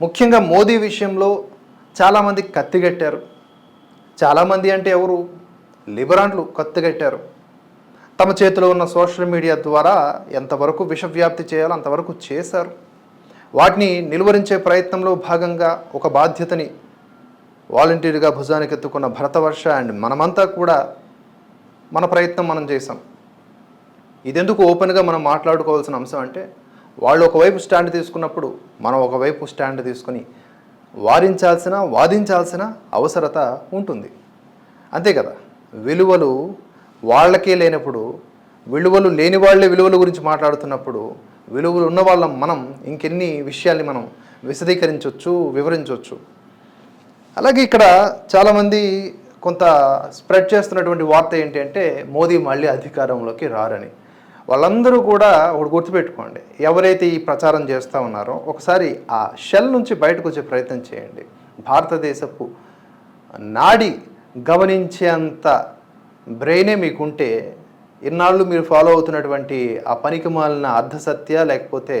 ముఖ్యంగా మోదీ విషయంలో చాలామంది కత్తిగట్టారు చాలామంది అంటే ఎవరు? లిబరాన్లు కత్తిగట్టారు తమ చేతిలో ఉన్న సోషల్ మీడియా ద్వారా ఎంతవరకు విషవ్యాప్తి చేయాలో అంతవరకు చేశారు. వాటిని నిలువరించే ప్రయత్నంలో భాగంగా ఒక బాధ్యతని వాలంటీర్గా భుజానికి ఎత్తుకున్న భరతవర్ష అండ్ మనమంతా కూడా మన ప్రయత్నం మనం చేసాం ఇదెందుకు ఓపెన్గా మనం మాట్లాడుకోవాల్సిన అంశం అంటే వాళ్ళు ఒకవైపు స్టాండ్ తీసుకున్నప్పుడు మనం ఒకవైపు స్టాండ్ తీసుకుని వారించాల్సిన వాదించాల్సిన అవసరత ఉంటుంది. అంతే కదా? విలువలు వాళ్ళకే లేనప్పుడు విలువలు లేని వాళ్ళే విలువల గురించి మాట్లాడుతున్నప్పుడు విలువలు ఉన్న వాళ్ళం మనం ఇంకెన్ని విషయాల్ని మనం విశదీకరించవచ్చు వివరించవచ్చు అలాగే ఇక్కడ చాలామంది కొంత స్ప్రెడ్ చేస్తున్నటువంటి వార్త ఏంటి అంటే మోదీ మళ్ళీ అధికారంలోకి రారని. వాళ్ళందరూ కూడా ఒకటి గుర్తుపెట్టుకోండి. ఎవరైతే ఈ ప్రచారం చేస్తూ ఉన్నారో ఒకసారి ఆ షెల్ నుంచి బయటకు వచ్చే ప్రయత్నం చేయండి. భారతదేశపు నాడి గమనించేంత బ్రెయినే మీకుంటే ఇన్నాళ్ళు మీరు ఫాలో అవుతున్నటువంటి ఆ పనికి మాలిన అర్ధసత్య లేకపోతే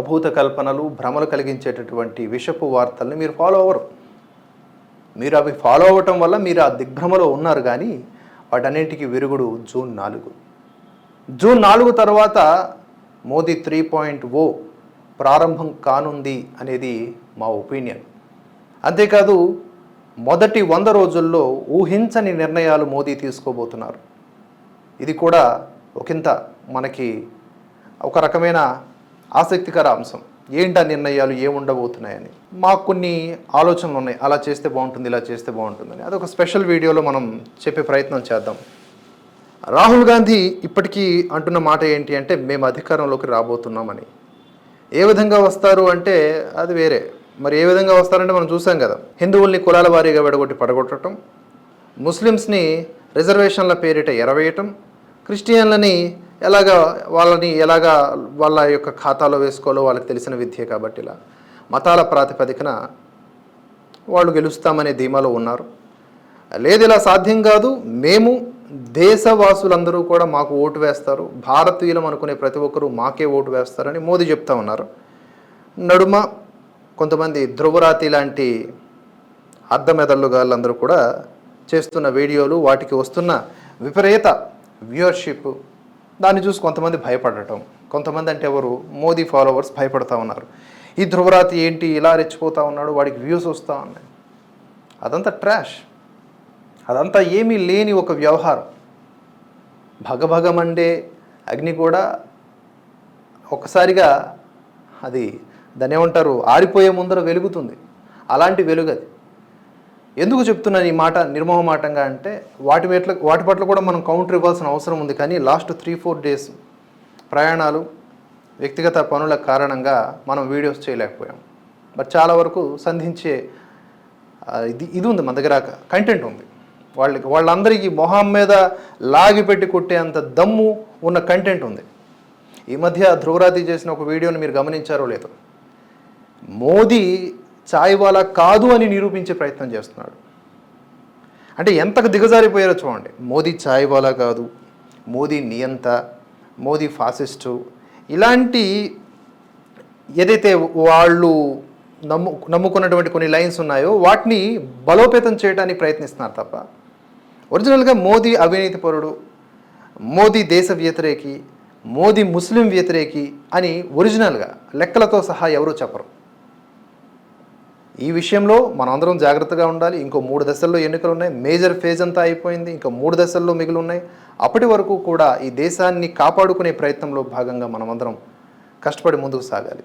అభూత కల్పనలు భ్రమలు కలిగించేటటువంటి విషపు వార్తల్ని మీరు ఫాలో అవ్వరు. మీరు అవి ఫాలో అవ్వటం వల్ల మీరు ఆ దిగ్భ్రమలో ఉన్నారు కానీ వాటన్నింటికి విరుగుడు జూన్ నాలుగు. జూన్ నాలుగు తర్వాత మోదీ త్రీ పాయింట్ ఓ ప్రారంభం కానుంది అనేది మా ఒపీనియన్. అంతేకాదు మొదటి వంద రోజుల్లో ఊహించని నిర్ణయాలు మోదీ తీసుకోబోతున్నారు. ఇది కూడా ఒకంత మనకి ఒక రకమైన ఆసక్తికర అంశం. ఏంటి ఆ నిర్ణయాలు? ఏముండబోతున్నాయని. మాకు కొన్ని ఆలోచనలు ఉన్నాయి. అలా చేస్తే బాగుంటుంది ఇలా చేస్తే బాగుంటుందని. అదొక స్పెషల్ వీడియోలో మనం చెప్పే ప్రయత్నం చేద్దాం. రాహుల్ గాంధీ ఇప్పటికీ అంటున్న మాట ఏంటి అంటే మేము అధికారంలోకి రాబోతున్నామని. ఏ విధంగా వస్తారు అంటే అది వేరే. మరి ఏ విధంగా వస్తారంటే మనం చూసాం కదా. హిందువుల్ని కులాల వారీగా విడగొట్టి పడగొట్టడం ముస్లిమ్స్ని రిజర్వేషన్ల పేరిట ఎరవేయటం క్రిస్టియన్లని ఎలాగా వాళ్ళని ఎలాగా వాళ్ళ యొక్క ఖాతాలో వేసుకోవాలో వాళ్ళకి తెలిసిన విద్య కాబట్టి ఇలా. మతాల ప్రాతిపదికన వాళ్ళు గెలుస్తామనే ధీమాలో ఉన్నారు. లేదు ఇలా సాధ్యం కాదు. మేము దేశవాసులందరూ కూడా మాకు ఓటు వేస్తారు. భారతీయులం అనుకునే ప్రతి ఒక్కరూ మాకే ఓటు వేస్తారని మోదీ చెప్తా ఉన్నారు. నడుమ కొంతమంది ధ్రువరాతి లాంటి అర్ధమెదళ్ళు గాళ్ళందరూ కూడా చేస్తున్న వీడియోలు వాటికి వస్తున్న విపరీత వ్యూవర్షిప్ దాన్ని చూసి కొంతమంది భయపడటం కొంతమంది అంటే ఎవరు? మోదీ ఫాలోవర్స్ భయపడతా ఉన్నారు. ఈ ధ్రువరాతి ఏంటి? ఇలా రెచ్చిపోతూ ఉన్నాడు వాడికి వ్యూస్ వస్తూ ఉన్నాయి. అదంతా ట్రాష్. అదంతా ఏమీ లేని ఒక వ్యవహారం. భగభగమండే అగ్ని కూడా ఒక్కసారిగా అది దాని ఏమంటారు? ఆరిపోయే ముందర వెలుగుతుంది. అలాంటి వెలుగు అది ఎందుకు చెప్తున్నాను ఈ మాట నిర్మోహమాటంగా అంటే వాటి పట్ల వాటి పట్ల కూడా మనం కౌంటర్ ఇవ్వాల్సిన అవసరం ఉంది. కానీ లాస్ట్ త్రీ ఫోర్ డేస్ ప్రయాణాలు వ్యక్తిగత పనుల కారణంగా మనం వీడియోస్ చేయలేకపోయాం. బట్ చాలా వరకు సంధించే ఇది ఇది ఉంది మన దగ్గర కంటెంట్ ఉంది. వాళ్ళకి వాళ్ళందరికీ మొహం మీద లాగిపెట్టి కొట్టేంత దమ్ము ఉన్న కంటెంట్ ఉంది. ఈ మధ్య ధ్రువరాతి చేసిన ఒక వీడియోని మీరు గమనించారో లేదో. మోదీ చాయ్వాలా కాదు అని నిరూపించే ప్రయత్నం చేస్తున్నాడు. అంటే ఎంతకు దిగజారిపోయారో చూడండి. మోదీ చాయ్వాలా కాదు మోదీ నియంత మోదీ ఫాసిస్టు. ఇలాంటి ఏదైతే వాళ్ళు నమ్ము నమ్ముకున్నటువంటి కొన్ని లైన్స్ ఉన్నాయో వాటిని బలోపేతం చేయడానికి ప్రయత్నిస్తున్నారు తప్ప ఒరిజినల్గా మోదీ అవినీతి పరుడు మోదీ దేశ వ్యతిరేకి మోదీ ముస్లిం వ్యతిరేకి అని ఒరిజినల్గా లెక్కలతో సహా ఎవరూ చెప్పరు. ఈ విషయంలో మనందరం జాగ్రత్తగా ఉండాలి. ఇంకో మూడు దశల్లో ఎన్నికలు ఉన్నాయి మేజర్ ఫేజ్ అంతా అయిపోయింది. ఇంకా మూడు దశల్లో మిగిలి ఉన్నాయి అప్పటి వరకు కూడా ఈ దేశాన్ని కాపాడుకునే ప్రయత్నంలో భాగంగా మనమందరం కష్టపడి ముందుకు సాగాలి.